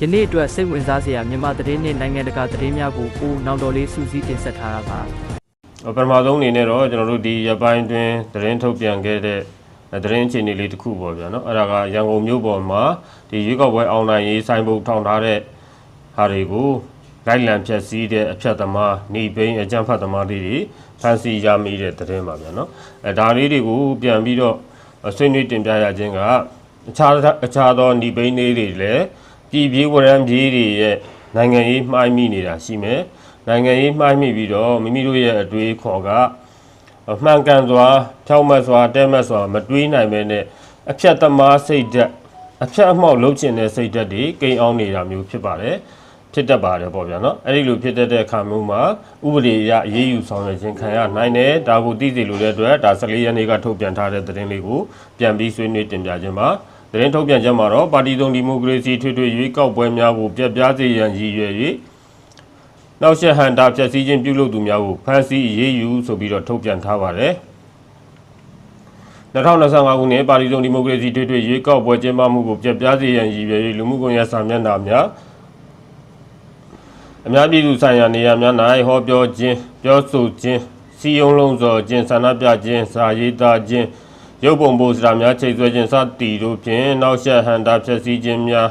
ယနေ့အတွက်စိတ်ဝင်စားစရာမြန်မာသတင်းနဲ့နိုင်ငံတကာသတင်းများကိုပိုနောက်တော်လေးစူးစီးတင်ဆက်ထားတာပါပထမဆုံးအနေနဲ့တော့ကျွန်တော်တို့ဒီရပိုင်းတွင်သတင်းထုတ်ပြန်ခဲ့တဲ့သတင်းအခြေအနေလေးတစ်ခုပေါ့ဗျာနော်အဲ့ဒါကရန်ကုန်မြို့ပေါ်မှာဒီရွေးကောက်ပွဲအောင်နိုင်ရေးဆိုင်ဘုတ်ထောင်ထားတဲ့ဟာတွေကိုလိုက်လံဖြတ်စည်းတဲ့အဖြတ်သမားနေပိန်းအကြမ်းဖက်သမားလေးတွေဖမ်းဆီးရမိတဲ့သတင်းပါဗျာနော်အဲဒါလေးတွေကိုပြန်ပြီးတော့ဆွေးနွေးတင်ပြရခြင်းကအခြားအခြားသောနေပိန်းလေးတွေလည်း ပြည်ပြေးဝရမ်းပြေးတွေရဲ့နိုင်ငံရေးမှိုင်းမိနေတာရှိမယ်နိုင်ငံရေးမှိုင်းမိပြီးတော့မိမိတို့ရဲ့အတွေးခေါ်ကအမှန်ကန်စွာဖြောက်မတ်စွာတဲမတ်စွာမတွေးနိုင်ပဲနဲ့အဖြတ်သမားစိတ်ဓာတ်အဖြတ်အမှောက်လုပ်ချင်တဲ့စိတ်ဓာတ်တွေကိန်းအောင်နေတာမျိုးဖြစ်ပါတယ်ဖြစ်တတ်ပါတယ်ပေါ့ဗျာနော်အဲ့ဒီလိုဖြစ်တတ်တဲ့အခါမျိုးမှာဥပဒေအရအရေးယူဆောင်ရွက်ခြင်းခံရနိုင်တယ်ဒါကိုသိစေလိုတဲ့အတွက်ဒါ14ရက်နေ့ကထုတ်ပြန်ထားတဲ့သတင်းလေးကိုပြန်ပြီးဆွေးနွေးတင်ပြခြင်းပါ သတင်းထုတ်ပြန်ချက်မှာတော့ပါတီစုံဒီမိုကရေစီထွေထွေရွေးကောက်ပွဲများကိုပြတ်ပြားစေရန်ရည်ရွယ်၍နောက်ဆက်ဟန်တာဖြည့်ဆည်းခြင်းပြုလုပ်သူများကိုဖမ်းဆီးအရေးယူဆိုပြီးတော့ထုတ်ပြန်ထားပါတယ်2025ခုနှစ်ပါတီစုံဒီမိုကရေစီထွေထွေရွေးကောက်ပွဲကျင်းပမှုကိုပြတ်ပြားစေရန်ရည်ရွယ်၍လူမှုကွန်ရက်စာမျက်နှာများအများပြည်သူဆိုင်ရာနေရာများ၌ဟောပြောခြင်းပြောဆိုခြင်းစီယုံလုံးစော်ခြင်းဆန္ဒပြခြင်းစာရေးသားခြင်း ရုပ်ပုံပိုစတာများချိန်ဆွဲခြင်းစသည်တို့ဖြင့်နောက်ဆက်ဟန်တာဖြည့်ဆည်းခြင်းများ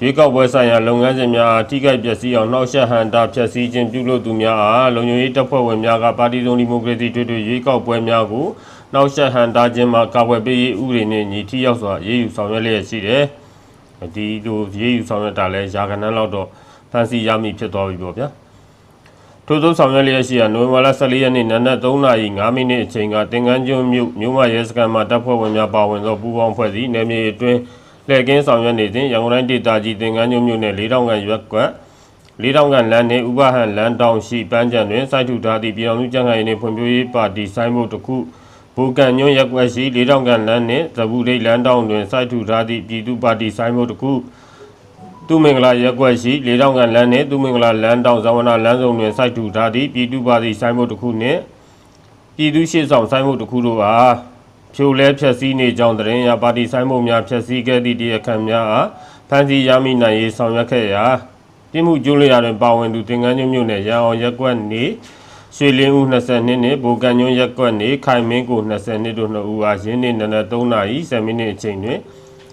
ရွေးကောက်ပွဲဆိုင်ရာလုပ်ငန်းစဉ်များအားထိခိုက်ပျက်စီးအောင်နောက်ဆက်ဟန်တာဖြည့်ဆည်းခြင်းပြုလုပ်သူများအားလုံခြုံရေးတပ်ဖွဲ့ဝင်များကပါတီစုံဒီမိုကရေစီထွေထွေရွေးကောက်ပွဲများကိုနောက်ဆက်ဟန်တာခြင်းမှာကာကွယ်ပေးရေးဥပဒေနှင့်ညီထိရောက်စွာရေးယူဆောင်ရွက်လျက်ရှိတယ်ဒီလိုရေးယူဆောင်ရွက်တာလဲယာကနန်းလောက်တော့ဖန်စီရမိဖြစ်သွားပြီပေါ့ဗျာ ထို့သောဆောင်ရွက်လျက်ရှိရာနိုဝင်ဘာလ14ရက်နေ့နနက်3:05မိနစ်အချိန်ကတင်ကန်းကျွန်းမြို့မြို့မရဲစခန်းမှာတပ်ဖွဲ့ဝင်များပါဝင်သောပူးပေါင်းဖွဲ့စည်းနယ်မြေအတွင်းလှည့်ကင်းဆောင်ရွက်နေစဉ်ရန်ကုန်တိုင်းဒေသကြီးတင်ကန်းကျွန်းမြို့နယ်၄တောင်ကန်ရွက်ကွက်၄တောင်ကန်လမ်းနှင့်ဥပဟန်လမ်းတောင်ရှိပန်းချံတွင်စိုက်ထူထားသည့်ပြည်အောင်စုကြံ့ခိုင်ရေးနှင့်ဖွံ့ဖြိုးရေးပါတီဆိုင်းဘုတ်တစ်ခုဘူကန်ညွန့်ရက်ကွက်ရှိ၄တောင်ကန်လမ်းနှင့်သဘူရိတ်လမ်းတောင်တွင်စိုက်ထူထားသည့်ပြည်သူ့ပါတီဆိုင်းဘုတ်တစ်ခု သူမင်္ဂလာရက်ကွက်ရှိလေတောင်ကန်လမ်းနှင့်သူမင်္ဂလာလမ်းတောင်ဇဝနာလမ်းစုံတွင်စိုက်ထူထားသည့်ပြည်သူ့ပါတီဆိုင်ဘုတ်တစ်ခုနှင့်ပြည်သူ့ရှေ့ဆောင်ဆိုင်ဘုတ်တစ်ခုတို့အားဖြိုလဲဖြက်စီးနေကြောင်းတရင်ရာပါတီဆိုင်ဘုတ်များဖြက်စီးခဲ့သည့်တရားခံများအားဖမ်းဆီးရမိနိုင်ရေးဆောင်ရွက်ခဲ့ရာပြည်မှုကျူးလွန်ရာတွင်ပါဝင်သူတင်ကန်းညွန့်မြို့နယ်ရန်အောင်ရက်ကွက်နေရွှေလင်းဦး22နှစ်နှင့်ဘူကန်ညွန့်ရက်ကွက်နေခိုင်မင်းကို20နှစ်တို့နှစ်ဦးအားရင်းနှင့်နနက်3နာရီ7မိနစ်အချိန်တွင်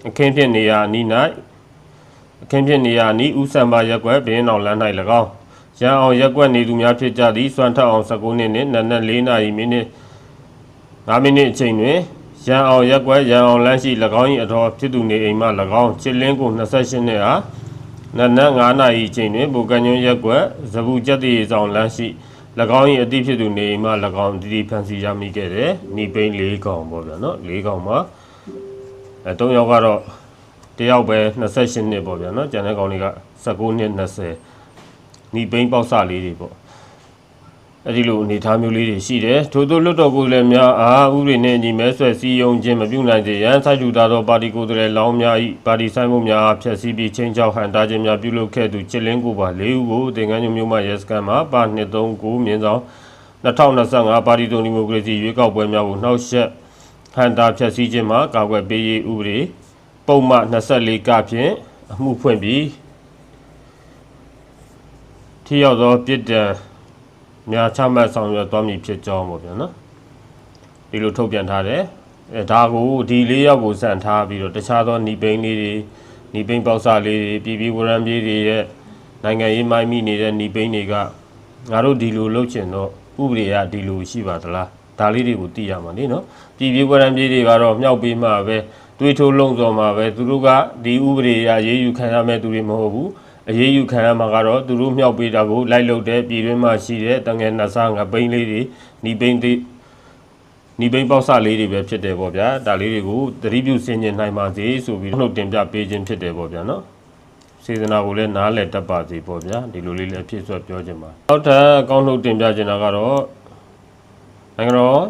အခင်းဖြစ်နေရာအနီး၌ အခင်းဖြစ်နေရာနီးဦးစံပါရက်ကွက်ဘင်းအောင်လမ်း၌၎င်းရန်အောင်ရက်ကွက်နေသူများဖြစ်ကြသည့်စွမ်းထက်အောင်19နှစ်နှင့်နနက်4နာရီမိနစ်5မိနစ်အချိန်တွင်ရန်အောင်ရက်ကွက်ရန်အောင်လမ်းရှိ၎င်း၏အတော်ဖြစ်သူနေအိမ်မှ၎င်းချစ်လင်းကို28နှစ်အားနနက်9နာရီအချိန်တွင်ဘူကန်ညွန့်ရက်ကွက်ဇဘူကျက်တီဆောင်လမ်းရှိ၎င်း၏အတိဖြစ်သူနေအိမ်မှ၎င်းဒီဒီဖန်စီရမိခဲ့တယ်နီပိန်း၄កောင်ပေါ့ဗျာနော်၄កောင်မှာအဲ၃ယောက်ကတော့ တယောက်ပဲ28နှစ်ပေါ့ဗျာနော်ကျန်တဲ့ကောင်တွေက19နှစ်20နီးပိန်းပေါက်စလေးတွေပေါ့အဲ့ဒီလိုအနေထားမျိုးလေးတွေရှိတယ်ထို့သောလွတ်တော်ကိုယ်လည်းများအားဥပဒေနှင့်ညီမဲဆွဲစည်းရုံးခြင်းမပြုနိုင်သေးရန်ဆိုက်ယူသားသောပါတီကိုယ်တိုင်လောင်းများ၏ပါတီဆိုင်မှုများဖျက်ဆီးပြီးချင်းချောက်ဟန်တားခြင်းများပြုလုပ်ခဲ့သူချစ်လင်းကိုပါ၄ဦးကိုတင်ကန်းညမျိုးမှရဲစခန်းမှာပါ239မြင်းဆောင်2025ပါတီတုံဒီမိုကရေစီရွေးကောက်ပွဲများကိုနှောက်ယှက်ဟန်တားဖျက်ဆီးခြင်းမှာကာကွယ်ပေးရေးဥပဒေ ပုံမှန်24ကဖြင့်အမှုဖွင့်ပြီးထိရောက်သောပြစ်ဒဏ်များချမှတ်ဆောင်ရွက်သွားမည်ဖြစ်ကြောင်းပေါ့ဗျာနော်ဒီလိုထုတ်ပြန်ထားတယ်အဲဒါကိုဒီလေးယောက်ကိုစံထားပြီးတော့တခြားသောညီပိန်းလေးတွေညီပိန်းပေါက်စားလေးတွေပြည်ပြည်ဝရံပြေးတွေရဲ့နိုင်ငံရေးမိုင်းမိနေတဲ့ညီပိန်းတွေကငါတို့ဒီလိုလုပ်ချင်တော့ဥပဒေကဒီလိုရှိပါသလားဒါလေးတွေကိုသိရမှာနေနော်ပြည်ပြည်ဝရံပြေးတွေကတော့မြောက်ပေးမှပဲ တွေးထိုးလုံးစော်မှာပဲသူတို့ကဒီဥပဒေအရရေးယူခံရမဲ့သူတွေမဟုတ်ဘူးအရေးယူခံရမှာကတော့သူတို့မြောက်ပေးတာကိုလိုက်လုပ်တဲ့ပြည်တွင်းမှာရှိတဲ့တငယ်နှဆာငပိန်းလေးတွေညီပိန်းသေးညီပိန်းပေါက်စလေးတွေပဲဖြစ်တယ်ပေါ့ဗျာဒါလေးတွေကိုသတိပြုဆင်ခြင်နိုင်ပါစေဆိုပြီးနှုတ်တင်ပြပေးခြင်းဖြစ်တယ်ပေါ့ဗျာနော်စေတနာကိုလည်းနားလည်တတ်ပါစေပေါ့ဗျာဒီလိုလေးလည်းအဖြစ်ဆွဲပြောခြင်းပါနောက်ထပ်အကောင်းနှုတ်တင်ပြခြင်းတာကတော့နိုင်ငံတော်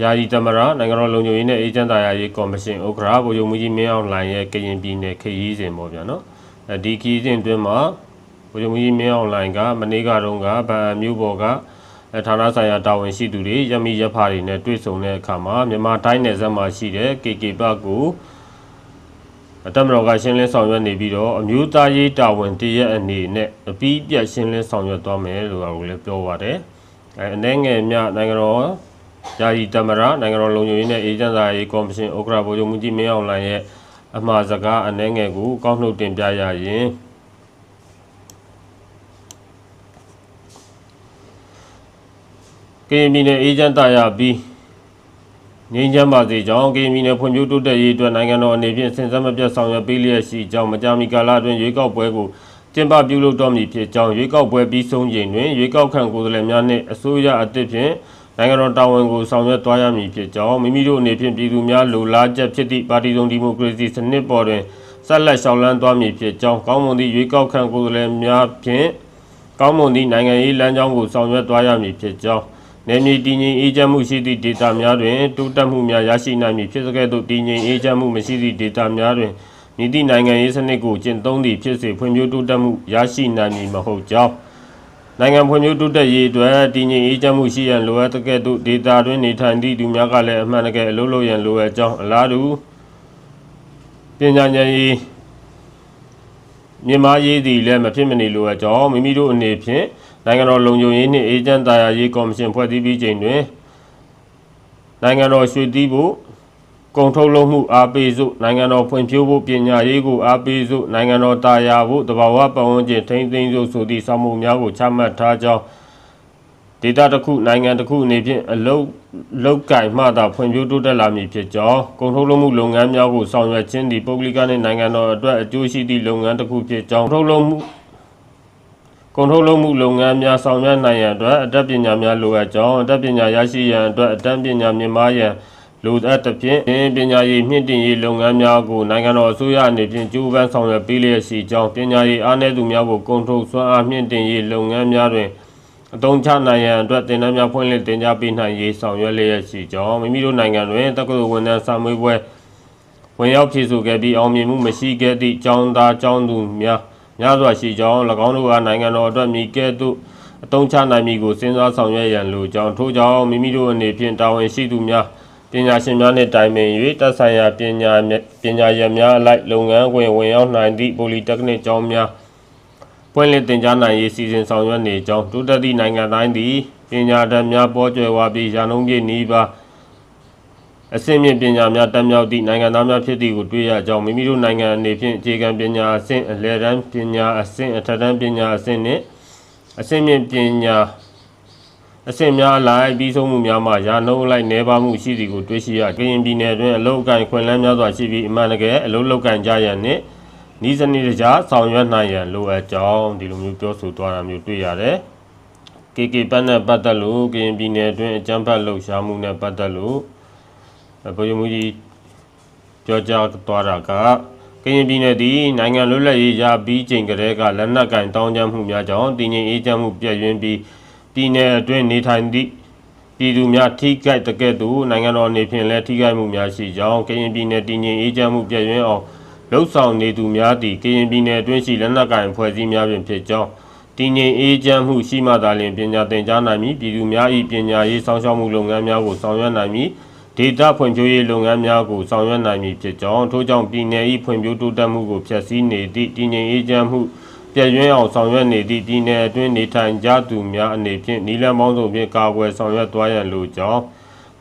ယာယီသမရနိုင်ငံတော်လုံခြုံရေးနဲ့အေဂျင့်တာယာရေးကော်မရှင်ဥက္ကဋ္ဌဗိုလ်ချုပ်မှုကြီးမင်းအောင်လှိုင်ရဲ့ကရင်ပြည်နယ်ခရီးစဉ်ပေါ့ဗျာနော်အဲဒီခရီးစဉ်အတွင်းမှာဗိုလ်ချုပ်မှုကြီးမင်းအောင်လှိုင်ကမနေ့ကတော့ကဗန်မျိုးပေါ်ကအဲဌာနဆိုင်ရာတာဝန်ရှိသူတွေရမီရဖာတွေနဲ့တွေ့ဆုံတဲ့အခါမှာမြန်မာတိုင်းနယ်စပ်မှာရှိတဲ့ KK ဘတ်ကိုတမတော်ကရှင်းလင်းဆောင်ရွက်နေပြီးတော့အမျိုးသားရေးတာဝန်တရက်အနေနဲ့အပြီးပြတ်ရှင်းလင်းဆောင်ရွက်သွားမယ်လို့ကိုလည်းပြောပါတယ်အဲအနေငယ်မြနိုင်ငံတော် ယာယီတမရနိုင်ငံတော်လုံခြုံရေးနဲ့အေဂျင့်စာရေးကော်မရှင်ဥက္ကဋ္ဌဗိုလ်ချုပ်မှုကြီးမင်းအောင်လှိုင်ရဲ့အမှားစကားအနေငယ်ကိုကောက်နှုတ်တင်ပြရရင်ကရင်ပြည်နယ်အေဂျင့်တာယာပြီးငင်းချမ်းပါစေကြောင်းကရင်ပြည်နယ်ဖွံ့ဖြိုးတိုးတက်ရေးအတွက်နိုင်ငံတော်အနေဖြင့်စဉ်ဆက်မပြတ်ဆောင်ရွက်ပေးလျက်ရှိကြောင်းမကြာမီကာလအတွင်းရွေးကောက်ပွဲကိုကျင်းပပြုလုပ်တော်မူဖြစ်ကြောင်းရွေးကောက်ပွဲပြီးဆုံးချိန်တွင်ရွေးကောက်ခံကိုယ်စားလှယ်များနှင့်အစိုးရအသစ်ဖြင့် နိုင်ငံတော်တာဝန်ကိုဆောင်ရွက်သွားရမည်ဖြစ်ကြောင်းမိမိတို့အနေဖြင့်ပြည်သူများလိုလားချက်ဖြစ်သည့်ပါတီစုံဒီမိုကရေစီစနစ်ပေါ်တွင်ဆက်လက်ရှောင်လန်းသွားမည်ဖြစ်ကြောင်းကောင်းမွန်သည့်ရွေးကောက်ခံကိုယ်စားလှယ်များဖြင့်ကောင်းမွန်သည့်နိုင်ငံရေးလမ်းကြောင်းကိုဆောင်ရွက်သွားရမည်ဖြစ်ကြောင်းနေမြေတည်ငြိမ်အေးချမ်းမှုရှိသည့်ဒေသများတွင်တိုးတက်မှုများရရှိနိုင်မည်ဖြစ်စကဲ့သို့တည်ငြိမ်အေးချမ်းမှုမရှိသည့်ဒေသများတွင်မြည်သည့်နိုင်ငံရေးစနစ်ကိုကျင့်သုံးသည့်ဖြစ်စေဖွံ့ဖြိုးတိုးတက်မှုရရှိနိုင်မည်မဟုတ်ကြောင်း နိုင်ငံဖွံ့ဖြိုးတိုးတက်ရေးအတွက်တည်ငြိမ်အေးချမ်းမှုရှိရန်လိုအပ်တဲ့ကဲ့သို့ဒေသတွင်နေထိုင်သည့်သူများကလည်းအမှန်တကယ်အလုပ်လုပ်ရန်လိုအပ်ကြောင်းအလားတူပညာဉာဏ်ရေးမြန်မာရေးသည်လည်းမဖြစ်မနေလိုအပ်ကြောင်းမိမိတို့အနေဖြင့်နိုင်ငံတော်လုံခြုံရေးနှင့်အေဂျင့်တာယာရေးကော်မရှင်ဖွဲ့စည်းပြီးချိန်တွင်နိုင်ငံတော်ရွှေသီးဖို့ ကုန်ထုတ်လုပ်မှုအားပေးစုနိုင်ငံတော်ဖွံ့ဖြိုးဖို့ပညာရေးကိုအားပေးစုနိုင်ငံတော်တာယာဖို့တဘာဝပတ်ဝန်းကျင်ထိန်းသိမ်းစုဆိုသည့်စာမှုများကိုချမှတ်ထားကြောင်းဒေတာတစ်ခုနိုင်ငံတစ်ခုအနေဖြင့်အလုတ်လုတ်ကင်မှသာဖွံ့ဖြိုးတိုးတက်လာမည်ဖြစ်ကြောင်းကုန်ထုတ်လုပ်မှုလုပ်ငန်းများကိုဆောင်ရွက်ခြင်းသည်ပုဂ္ဂလိကနှင့်နိုင်ငံတော်အတွက်အကျိုးရှိသည့်လုပ်ငန်းတစ်ခုဖြစ်ကြောင်းထုတ်လုပ်မှုကုန်ထုတ်လုပ်မှုလုပ်ငန်းများဆောင်ရွက်နိုင်ရန်အတွက်အတတ်ပညာများလိုအပ်ကြောင်းအတတ်ပညာရရှိရန်အတွက်အတတ်ပညာမြင့်မားရန် လိုအပ်သဖြင့်ပညာရေးမြင့်တင်ရေးလုပ်ငန်းများကိုနိုင်ငံတော်အစိုးရအနေဖြင့်ကြိုးပမ်းဆောင်ရွက်ပေးလျက်ရှိကြောင်းပညာရေးအားနည်းသူများကိုကုန်ထုတ်စွမ်းအားမြင့်တင်ရေးလုပ်ငန်းများတွင်အသုံးချနိုင်ရန်အတွက်တင်နန်းများဖွင့်လှစ်တင် जा ပေးနိုင်ရေးဆောင်ရွက်လျက်ရှိကြောင်းမိမိတို့နိုင်ငံတွင်တက္ကသိုလ်ဝန်ထမ်းစာမေးပွဲ ဝင်ရောက်ဖြည့်ဆို့ခဲ့ပြီးအောင်မြင်မှုမရှိခဲ့သည့်ចောင်းသားចောင်းသူများများစွာရှိကြောင်း၎င်းတို့ကနိုင်ငံတော်အတွက်မိကဲ့သို့အသုံးချနိုင်မည်ကိုစဉ်းစားဆောင်ရွက်ရန်လိုကြောင်းထို့ကြောင့်မိမိတို့အနေဖြင့်တာဝန်ရှိသူများ ပညာရှင်များနှင့်တိုင်ပင်၍တက်ဆိုင်ရာပညာပညာရပ်များအလိုက်လုပ်ငန်းဝင်ဝင်ရောက်နိုင်သည့်ပိုလီတက်နစ်ကျောင်းများပွင့်လင်းတင်ကြားနိုင်ရေးစီစဉ်ဆောင်ရွက်နေကြောင်းတိုးတက်သည့်နိုင်ငံတိုင်းသည်ပညာတတ်များပေါ်ကျွယ်ဝပြီးရာနှုန်းပြည့်နီးပါးအဆင့်မြင့်ပညာများတက်မြောက်သည့်နိုင်ငံသားများဖြစ်သည်ကိုတွေ့ရကြောင်းမိမိတို့နိုင်ငံအနေဖြင့်အခြေခံပညာအဆင့်အလယ်တန်းပညာအဆင့်အထက်တန်းပညာအဆင့်နှင့်အဆင့်မြင့်ပညာ အဆင့်များအလိုက်ပြီးဆုံးမှုများမှရာနှုန်းအလိုက်နှဲပါမှုရှိသည်ကိုတွေ့ရှိရကရင်ပြည်နယ်တွင်အလုတ်အကင်ခွင့်လန်းများစွာရှိပြီးအမှန်တကယ်အလုတ်လောက်ကန်ကြရန်နှင့်ဤစနစ်တကျဆောင်ရွက်နိုင်ရန်လိုအပ်ကြောင်းဒီလိုမျိုးပြောဆိုသွားတာမျိုးတွေ့ရတယ် KK ပတ်နဲ့ပတ်သက်လို့ကရင်ပြည်နယ်တွင်အကြမ်းဖက်လှုပ်ရှားမှုနဲ့ပတ်သက်လို့ဗိုလ်ချုပ်မှုကြီးပြောကြားသွားတာကကရင်ပြည်နယ်သည်နိုင်ငံလွတ်လပ်ရေးရပြီးချိန်ကတည်းကလက်နက်ကင်တောင်းကြမှုများကြောင့်တည်ငြိမ်အေးချမ်းမှုပြည့်ရင်းပြီး ပြည်내အတွင်းနေထိုင်သည့်ပြည်သူများထိခိုက်တကဲ့သို့နိုင်ငံတော်အနေဖြင့်လည်းထိခိုက်မှုများရှိကြောင်းကရင်ပြည်နယ်တည်ငြိမ်အေးချမ်းမှုပြည့်ရင်းအောင်လှုပ်ဆောင်နေသူများသည်ကရင်ပြည်နယ်အတွင်းရှိလက်နက်ကင်ဖွဲ့စည်းများပင်ဖြစ်ကြောင်းတည်ငြိမ်အေးချမ်းမှုရှိမှသာလျှင်ပညာသင်ကြားနိုင်မည်ပြည်သူများ၏ပညာရေးစောင့်ရှောက်မှုလုပ်ငန်းများကိုဆောင်ရွက်နိုင်မည်ဒေတာဖွံ့ဖြိုးရေးလုပ်ငန်းများကိုဆောင်ရွက်နိုင်မည်ဖြစ်ကြောင်းထို့ကြောင့်ပြည်내၏ဖွံ့ဖြိုးတိုးတက်မှုကိုဖျက်ဆီးနေသည့်တည်ငြိမ်အေးချမ်းမှု ပြည့်ရင်းအောင်ဆောင်ရွက်နေသည့်ပြည်내အတွင်းနေထိုင်ကြသူများအနေဖြင့်နီလန်းပေါင်းစုံဖြင့်ကာကွယ်ဆောင်ရွက်သွားရန်လိုကြောင်း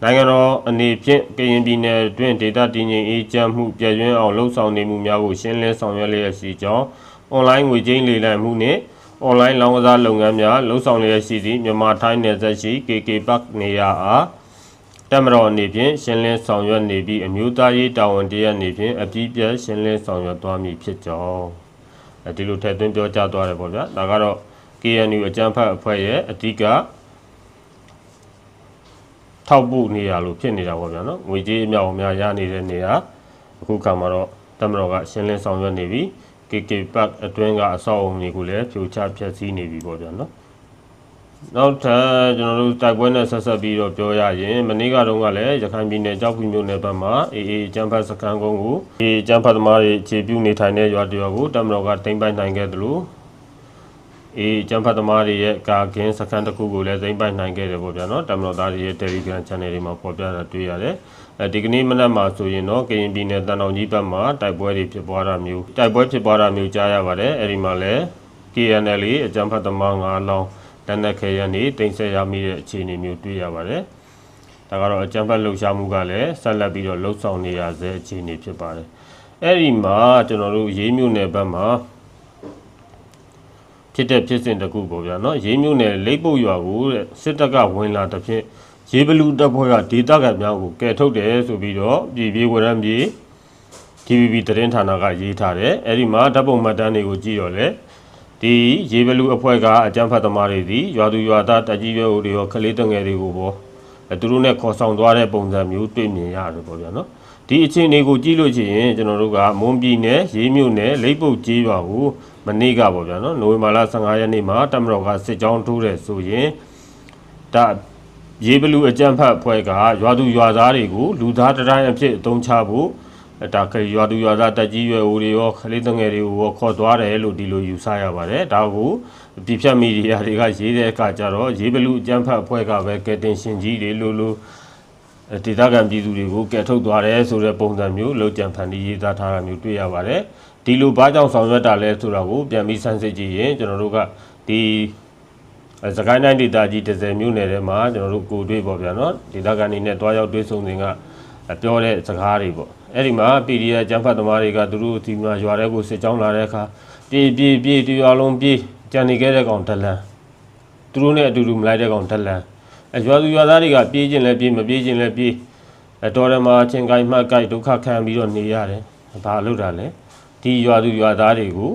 နိုင်ငံတော်အနေဖြင့်ကရင်ပြည်내အတွင်းဒေတာတည်ငြိမ်အေးချမ်းမှုပြည့်ရင်းအောင်လှုံ့ဆော်နေမှုများကိုရှင်းလင်းဆောင်ရွက်လျက်ရှိကြောင်းအွန်လိုင်းငွေကြေးလေလံမှုနှင့်အွန်လိုင်းလောင်းကစားလုပ်ငန်းများလှုံ့ဆော်လျက်ရှိသည့်မြန်မာထိုင်းနယ်စပ်ရှိ KK Park နေရာအားတက်မတော်အနေဖြင့်ရှင်းလင်းဆောင်ရွက်နေပြီးအမျိုးသားရေးတာဝန်တရက်အနေဖြင့်အပြည့်ပြည့်ရှင်းလင်းဆောင်ရွက်သွားမည်ဖြစ်ကြောင်းအဲ ဒီလိုထည့်သွင်းပြောကြားသွားတယ်ပေါ့ဗျာဒါကတော့ KNU အကြမ်းဖက်အဖွဲ့ရဲ့အဓိကထောက်ပို့နေရလို့ဖြစ်နေတာပေါ့ဗျာနော်ငွေကြေးအမြောက်အများရနေတဲ့နေရာအခုခါမှာတော့တက်မတော်ကရှင်းလင်းဆောင်ရွက်နေပြီး KK Park အတွင်းကအဆောက်အုံတွေကိုလည်းဖြိုချဖျက်ဆီးနေပြီပေါ့ဗျာနော် နောက်ထပ်ကျွန်တော်တို့တိုက်ပွဲနဲ့ဆက်ဆက်ပြီးတော့ပြောရရင်မနေ့ကတော့ကလည်းရခိုင်ပြည်နယ်ကြောက်ဖြူမြို့နယ်ဘက်မှာအေအေကျန်းဖတ်စခန်းကုန်းကိုအေကျန်းဖတ်သမားတွေခြေပြုနေထိုင်တဲ့ရွာတရွာကိုတပ်မတော်ကတင်ပိုင်နိုင်ခဲ့တယ်လို့အေးကျန်းဖတ်သမားတွေရဲ့ကာကင်းစခန်းတစ်ခုကိုလည်းသိမ်းပိုက်နိုင်ခဲ့တယ်ပေါ့ဗျာနော်တမတော်သားတွေရဲ့ Telegram Channel တွေမှာပေါ်ပြတာတွေ့ရတယ်အဲဒီကနေ့မနက်မှာဆိုရင်တော့ကရင်ပြည်နယ်တန်တောင်ကြီးဘက်မှာတိုက်ပွဲတွေဖြစ်ပွားတာမျိုးတိုက်ပွဲဖြစ်ပွားတာမျိုးကြားရပါတယ်အဲဒီမှာလည်း KNL အကြံဖတ်သမား9လောင်း လက်နက်ခဲရန်နေတင်ဆက်ရမိတဲ့အခြေအနေမျိုးတွေ့ရပါတယ်ဒါကတော့အကြံဖတ်လှုပ်ရှားမှုကလည်းဆက်လက်ပြီးတော့လှုပ်ဆောင်နေရဆဲအခြေအနေဖြစ်ပါတယ်အဲ့ဒီမှာကျွန်တော်တို့ရေးမြို့နယ်ဘက်မှာဖြစ်တဲ့ဖြစ်စဉ်တစ်ခုပေါ့ဗျာနော်ရေးမြို့နယ်လိပ်ပုတ်ရွာကိုတဲ့စစ်တပ်ကဝင်လာတဲ့ဖြင့်ရေးဘလူးတပ်ဖွဲ့ကဒေသခံများကိုကယ်ထုတ်တယ်ဆိုပြီးတော့ပြည်ပြည်ဝရမ်းပြည် TVB သတင်းဌာနကရေးထားတယ်အဲ့ဒီမှာဓာတ်ပုံမှတ်တမ်းတွေကိုကြည့်တော့လေ ဒီရေဘလူအဖွဲ့ကအကြမ်းဖက်သမားတွေဒီရွာသူရွာသားတက်ကြီးရွယ်ဦးတွေရောကလေးတငယ်တွေကိုပေါ့အဲသူတို့နဲ့ခေါ်ဆောင်သွားတဲ့ပုံစံမျိုးတွေ့မြင်ရတယ်ပေါ့ဗျာနော်ဒီအခြေအနေကိုကြည့်လို့ရှိရင်ကျွန်တော်တို့ကမွန်ပြည်နယ်ရေးမြို့နယ်လိပ်ပုတ်ကြီးရွာကိုမနေ့ကပေါ့ဗျာနော်နိုဝင်ဘာလ15ရက်နေ့မှာတမတော်ကစစ်ကြောင်းထိုးတယ်ဆိုရင်ဒါရေဘလူအကြမ်းဖက်အဖွဲ့ကရွာသူရွာသားတွေကိုလူသားတိုင်းအဖြစ်အသုံးချဖို့အဲ ဒါကရွာသူရွာသားတက်ကြီးရွယ်ဦးတွေရောခလေးတငယ်တွေကိုရောခေါ်သွားတယ်လို့ဒီလိုယူဆရပါတယ်ဒါကိုပြဖြတ်မီဒီယာတွေကရေးတဲ့အခါကျတော့ရေးဘလူအကြမ်းဖက်အဖွဲ့ကပဲကဲတင်ရှင်ကြီးတွေလို့လို့အဲဒေသခံပြည်သူတွေကိုကဲထုတ်သွားတယ်ဆိုတဲ့ပုံစံမျိုးလောက်ကြံဖန်တီးရေးသားထားတာမျိုးတွေ့ရပါတယ်ဒီလိုဘာကြောင့်ဆောင်ရွက်တာလဲဆိုတာကိုပြန်ပြီးစမ်းစစ်ကြည့်ရင်ကျွန်တော်တို့ကဒီအဲစကိုင်းတိုင်းဒေသကြီး30မြို့နယ်ထဲမှာကျွန်တော်တို့ကိုတွေ့ပေါ့ဗျာနော်ဒေသခံတွေနဲ့တွားရောက်တွေ့ဆုံစဉ်ကပြောတဲ့စကားတွေပေါ့ အဲ့ဒီမှာ PDF ကျန်းဖတ်သမားတွေကသူတို့ဒီမှာရွာထဲကိုစစ်ကြောင်းလာတဲ့အခါပြေးပြေးပြေးတရွာလုံးပြေးကြံနေခဲ့တဲ့ကောင်ဒလန်သူတို့နဲ့အတူတူမလိုက်တဲ့ကောင်ဒလန်အရွာသူရွာသားတွေကပြေးခြင်းလည်းပြေးမပြေးခြင်းလည်းပြေးအတော်ရမှာချင်းကိုင်းမှတ်ကိုက်ဒုက္ခခံပြီးတော့နေရတယ်ဘာလို့တာလဲဒီရွာသူရွာသားတွေကို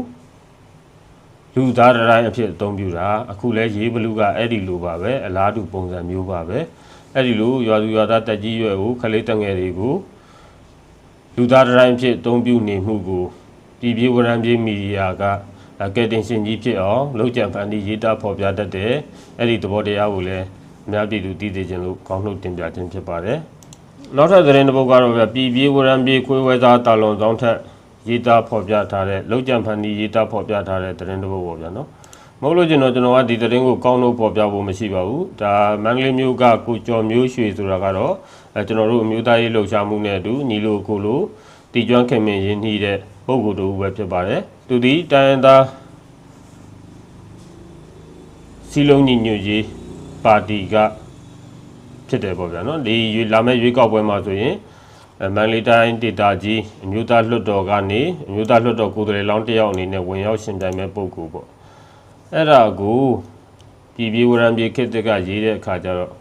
လူသားတိုင်းအဖြစ်အသုံးပြုတာအခုလဲရေးဘလူးကအဲ့ဒီလိုပါပဲအလားတူပုံစံမျိုးပါပဲအဲ့ဒီလိုရွာသူရွာသားတက်ကြီးရွယ်ကိုခလေးတငယ်တွေကို လူသားတိုင်းဖြစ်အသုံးပြုနေမှုကိုပြည်ပြည်ဝရံပြည်မီဒီယာကကဲတင်ရှင်ကြီးဖြစ်အောင်လောက်ကြံဖန်တီးရေးသားဖော်ပြတတ်တယ်အဲ့ဒီသဘောတရားကိုလည်းအများပြည်သူသိသိချင်းလို့ကောင်းနှုတ်တင်ပြခြင်းဖြစ်ပါတယ်နောက်ထပ်သတင်းတစ်ပုဒ်ကတော့ဗျပြည်ပြည်ဝရံပြည်ခွေးဝဲသားတာလွန်ဆောင်ထက်ရေးသားဖော်ပြထားတဲ့လောက်ကြံဖန်တီးရေးသားဖော်ပြထားတဲ့သတင်းတစ်ပုဒ်ပေါ့ဗျာနော်မဟုတ်လို့ကျွန်တော်ကျွန်တော်ကဒီသတင်းကိုကောင်းလို့ပေါ်ပြဖို့မရှိပါဘူးဒါမန္တလေးမြို့ကကိုကျော်မျိုးရွှေဆိုတာကတော့ အဲကျွန်တော်တို့အမျိုးသားရေးလှုပ်ရှားမှုနဲ့အတူညီလိုကိုလိုတီကျွမ်းခင်မင်ရင်းနှီးတဲ့ပုံကိုယ်တူပဲဖြစ်ပါတယ်သူဒီတိုင်းရင်းသားစီလုံးညီညွတ်ရေးပါတီကဖြစ်တယ်ပေါ့ဗျာနော်ဒီရွေလာမယ့်ရွေးကောက်ပွဲမှာဆိုရင်အဲမန္တလေးတိုင်းဒေသကြီးအမျိုးသားလွှတ်တော်ကနေအမျိုးသားလွှတ်တော်ကိုယ်စားလှယ်လောင်းတစ်ယောက်အနေနဲ့ဝင်ရောက်ရှင်ပြိုင်မဲ့ပုံကိုယ်ပေါ့အဲ့ဒါကိုပြည်ပြည်ဝရံပြည်ခေတ်တက်ကရေးတဲ့အခါကျတော့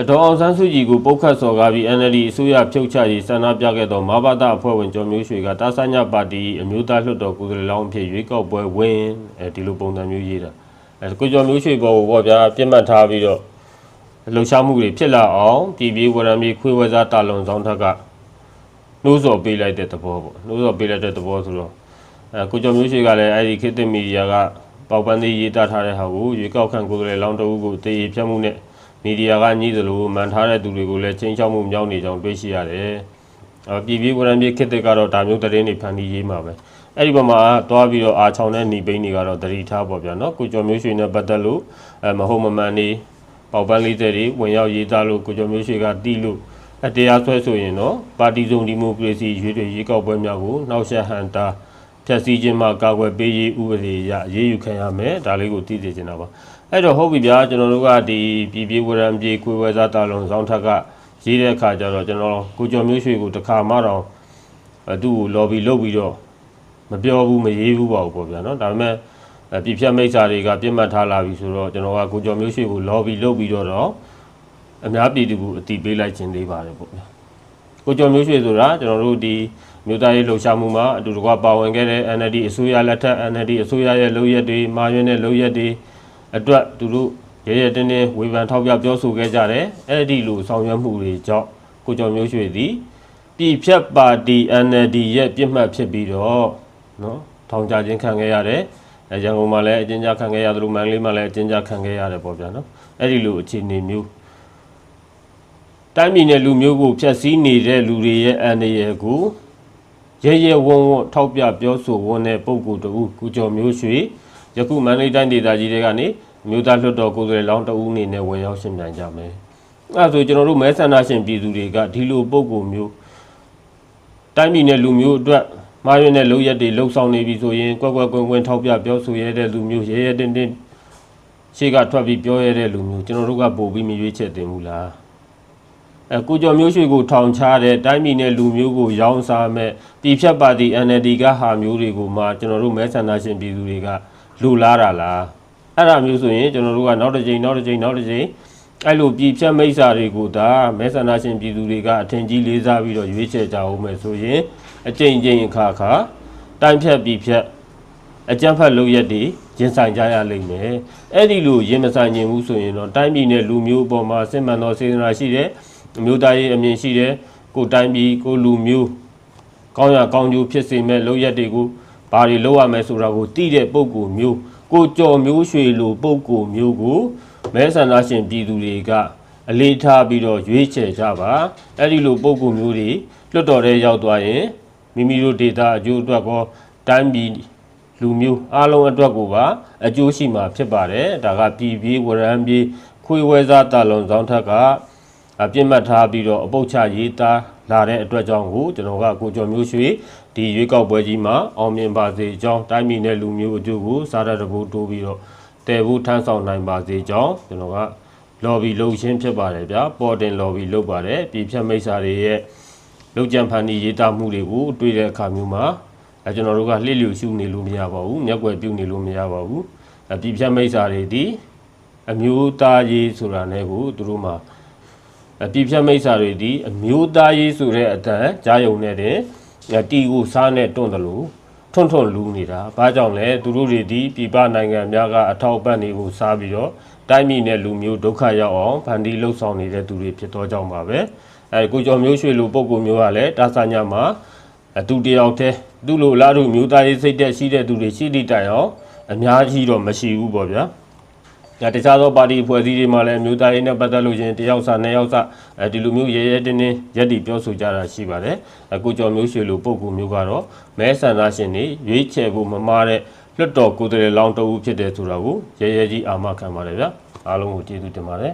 အတော်အောင်ဆန်းစုကြည်ကိုပုတ်ခတ်စော်ကားပြီး NLD အစိုးရဖြုတ်ချရေးဆန္ဒပြခဲ့သောမဘာသာအဖွဲ့ဝင်ကျော်မျိုးရွှေကတာဆာညပါတီအမျိုးသားလွှတ်တော်ကိုယ်စားလှယ်လောင်းအဖြစ်ရွေးကောက်ပွဲဝင်အဲဒီလိုပုံစံမျိုးရေးတာအဲကိုကျော်မျိုးရွှေပေါ်ကိုပေါ့ဗျာပြစ်မှတ်ထားပြီးတော့လှုပ်ရှားမှုတွေဖြစ်လာအောင်ပြည်ပြည်ဝရံပြည်ခွေးဝဲစားတာလွန်ဆောင်ထက်ကနှိုးဆော်ပေးလိုက်တဲ့သဘောပေါ့နှိုးဆော်ပေးလိုက်တဲ့သဘောဆိုတော့အဲကိုကျော်မျိုးရွှေကလည်းအဲဒီခေတ်သစ်မီဒီယာကပေါက်ပန်းသေးရေးသားထားတဲ့ဟာကိုရွေးကောက်ခံကိုယ်စားလှယ်လောင်းတအုပ်ကိုတေးဖြတ်မှုနဲ့ မီဒီယာကညှိသလိုမှန်ထားတဲ့သူတွေကိုလည်းချင်းချောက်မှုမြောက်နေကြောင်းတွေ့ရှိရတယ်။အပြည်ပြည်ဝရံပြည်ခေတ်တစ်ကတော့ဒါမျိုးသတင်းတွေဖန်တီးရေးမှာပဲ။အဲ့ဒီဘက်မှာသွားပြီးတော့အာချောင်းနဲ့หนีပိန်းတွေကတော့တတိထားပေါ့ဗျာနော်။ကိုကျော်မျိုးရွှေနဲ့ပတ်သက်လို့အဲမဟုတ်မမှန်နေပေါက်ပန်းလေးတွေဝင်ရောက်ရေးသားလို့ကိုကျော်မျိုးရွှေကတီးလို့အတရားဆွဲဆိုရင်တော့ပါတီစုံဒီမိုကရေစီရွေးတွေရွေးကောက်ပွဲများကိုနှောက်ယှက်ဟန်တာဖြတ်စည်းခြင်းမှာကာကွယ်ပေးရေးဥပဒေအရအရေးယူခံရမယ်ဒါလေးကိုသိသိချင်တာပါ အဲ့တော့ဟုတ်ပြီဗျာကျွန်တော်တို့ကဒီပြည်ပြည်ဝရံပြည်ကိုယ်ဝဲစားတာလုံးစောင်းထက်ကရေးတဲ့အခါကျတော့ကျွန်တော်ကိုကျော်မျိုးရွှေကိုတခါမှတော့အဲသူ့ကို lobby လုပ်ပြီးတော့မပြောဘူးမရေးဘူးပါဘူးပေါ့ဗျာနော်ဒါပေမဲ့အဲပြည်ဖြတ်မိတ်စာတွေကပြစ်မှတ်ထားလာပြီဆိုတော့ကျွန်တော်ကကိုကျော်မျိုးရွှေကို lobby လုပ်ပြီးတော့တော့အများပြည်သူကိုအတိပေးလိုက်ခြင်းသေးပါတယ်ပေါ့ဗျာကိုကျော်မျိုးရွှေဆိုတာကျွန်တော်တို့ဒီမြို့သားရေးလှုပ်ရှားမှုမှာအတူတကွပါဝင်ခဲ့တဲ့ NLD အစိုးရလက်ထက် NLD အစိုးရရဲ့လုပ်ရက်တွေမာရွေးတဲ့လုပ်ရက်တွေ အတွက်သူတို့ရဲရဲတင်းတင်းဝေဖန်ထောက်ပြပြောဆိုခဲ့ကြတယ်အဲ့ဒီလိုဆောင်ရွက်မှုတွေကြောင့်ကိုကျော်မျိုးရွှေသည်ပြည်ဖြတ်ပါတီ NLD ရဲ့ပြစ်မှတ်ဖြစ်ပြီးတော့နော်ထောင်ချခြင်းခံခဲ့ရတယ်အဲရန်ကုန်မှာလည်းအကျဉ်းချခံခဲ့ရတယ်လို့မန္တလေးမှာလည်းအကျဉ်းချခံခဲ့ရတယ်ပေါ့ဗျာနော်အဲ့ဒီလိုအခြေအနေမျိုးတိုင်းပြည်နဲ့လူမျိုးကိုဖျက်ဆီးနေတဲ့လူတွေရဲ့အန္တရာယ်ကိုရဲရဲဝံ့ဝံ့ထောက်ပြပြောဆိုဝန်းတဲ့ပုံကိုယ်တူကုကျော်မျိုးရွှေ ယခုမန္တလေးတိုင်းဒေသကြီးတွေကနေအမျိုးသားလွှတ်တော်ကိုယ်စားလှယ်လောင်းတဦးအနေနဲ့ဝင်ရောက်ရှင်းပြကြမယ်အဲဒါဆိုကျွန်တော်တို့မဲဆန္ဒရှင်ပြည်သူတွေကဒီလိုပုံကူမျိုးတိုင်းပြည်နဲ့လူမျိုးအတွက်မှားယွင်းတဲ့လုပ်ရက်တွေလှုပ်ဆောင်နေပြီဆိုရင်ကွက်ကွက်ကွင်းကွင်းထောက်ပြပြောဆိုရတဲ့လူမျိုးရဲရဲတင်းတင်းရှေ့ကထွက်ပြီးပြောရတဲ့လူမျိုးကျွန်တော်တို့ကပို့ပြီးမရွေးချက်တင်ဘူးလားအဲကိုကျော်မျိုးရွှေကိုထောင်ချတဲ့တိုင်းပြည်နဲ့လူမျိုးကိုရောင်းစားမဲ့ပြည်ဖြတ်ပါတီ NLD ကဟာမျိုးတွေကိုမှကျွန်တော်တို့မဲဆန္ဒရှင်ပြည်သူတွေက လူလာတာလားအဲ့ဒါမျိုးဆိုရင်ကျွန်တော်တို့ကနောက်တစ်ချိန်နောက်တစ်ချိန်နောက်တစ်ချိန်အဲ့လိုပြည်ဖြတ်မိစ္ဆာတွေကိုဒါမဲဆန္ဒရှင်ပြည်သူတွေကအထင်ကြီးလေးစားပြီးတော့ရွေးချယ်ကြအောင်မယ်ဆိုရင်အချိန်ချင်းအခါခါတိုင်းဖြတ်ပြည်ဖြတ်အကြမ်းဖက်လုပ်ရက်တွေရင်ဆိုင်ကြရလိမ့်မယ်အဲ့ဒီလိုရင်မဆိုင်ခြင်းဘူးဆိုရင်တော့တိုင်းပြည်နဲ့လူမျိုးအပေါ်မှာစစ်မှန်သောစေတနာရှိတဲ့အမျိုးသားရေးအမြင်ရှိတယ်ကိုတိုင်းပြည်ကိုလူမျိုးကောင်းရကောင်းကျိုးဖြစ်စေမဲ့လုပ်ရက်တွေကို ဘာတွေလုပ်ရမယ်ဆိုတာကိုသိတဲ့ပုံကိုမျိုးကိုကြော်မျိုးရွှေလိုပုံကိုမျိုးကိုမဲဆန္ဒရှင်ပြည်သူတွေကအလေးထားပြီးတော့ရွေးချယ်ကြပါအဲ့ဒီလိုပုံကိုမျိုးတွေလွတ်တော်တဲ့ရောက်သွားရင်မိမိတို့ဒေတာအကျိုးအတွက်ကောတိုင်းပြည်လူမျိုးအားလုံးအတွက်ကိုပါအကျိုးရှိမှာဖြစ်ပါတယ်ဒါကပြည်ပြည်ဝရံပြည်ခွေဝဲစားတာလွန်ဆောင်ထက်ကအပြစ်မှတ်ထားပြီးတော့အပုတ်ချရေးသားလာတဲ့အတွက်ကြောင့်ကိုကျွန်တော်ကကိုကျော်မျိုးရွှေ ဒီရွေးကောက်ပွဲကြီးမှာအောင်မြင်ပါစေကြောင်းတိုင်းပြည်နဲ့လူမျိုးအကျိုးကိုစားရတဲ့ဘုတိုးပြီးတော့တည်ဖို့ထမ်းဆောင်နိုင်ပါစေကြောင်းကျွန်တော်က lobby လုပ်ရှင်းဖြစ်ပါတယ်ဗျာပေါ်တင် lobby လုပ်ပါတယ်ပြည်ဖြတ်မိတ်ဆာတွေရဲ့လောက်ကြံဖန်တီးရေးသားမှုတွေကိုတွေ့တဲ့အခါမျိုးမှာအဲကျွန်တော်တို့ကလှည့်လျူရှုနေလို့မရပါဘူးမျက်ွယ်ပြုတ်နေလို့မရပါဘူးအပြည်ဖြတ်မိတ်ဆာတွေဒီအမျိုးသားရေးဆိုတာနဲ့ကိုသူတို့မှာအပြည့်ဖြတ်မိတ်ဆာတွေဒီအမျိုးသားရေးဆိုတဲ့အတန်ကြားယုံနဲ့တဲ့ တီကိုစားနဲ့တွန့်တယ်လို့ထွန်းထွန်းလူနေတာဘာကြောင့်လဲသူတို့တွေဒီပြည်ပနိုင်ငံများကအထောက်အပံ့တွေကိုစားပြီးတော့တိုင်းပြည်နဲ့လူမျိုးဒုက္ခရောက်အောင်ဖန်တီးလှုပ်ဆောင်နေတဲ့သူတွေဖြစ်တော့ကြောင်းပါပဲအဲကိုကျော်မျိုးရွှေလိုပုံကူမျိုးကလည်းတာဆာညာမှာအတူတယောက်တည်းသူ့လိုလားသူမျိုးသားရေးစိတ်သက်ရှိတဲ့သူတွေရှိသည့်တိုင်အောင်အများကြီးတော့မရှိဘူးပေါ့ဗျာဒါ တခြားသောပါတီအဖွဲ့အစည်းတွေမှာလည်းအမျိုးသားရေးနဲ့ပတ်သက်လို့ရှင်တယောက်စာနှစ်ယောက်စာအဲဒီလိုမျိုးရဲရဲတင်းတင်းရက်တီပြောဆိုကြတာရှိပါတယ်အခုကျော်မျိုးရွှေလိုပုံကူမျိုးကတော့မဲဆန္ဒရှင်တွေရွေးချယ်ဖို့မမားတဲ့လွတ်တော်ကိုယ်စားလှယ်လောင်းတအူးဖြစ်တယ်ဆိုတာကိုရဲရဲကြီးအာမခံပါတယ်ဗျာအားလုံးကိုကျေးဇူးတင်ပါတယ်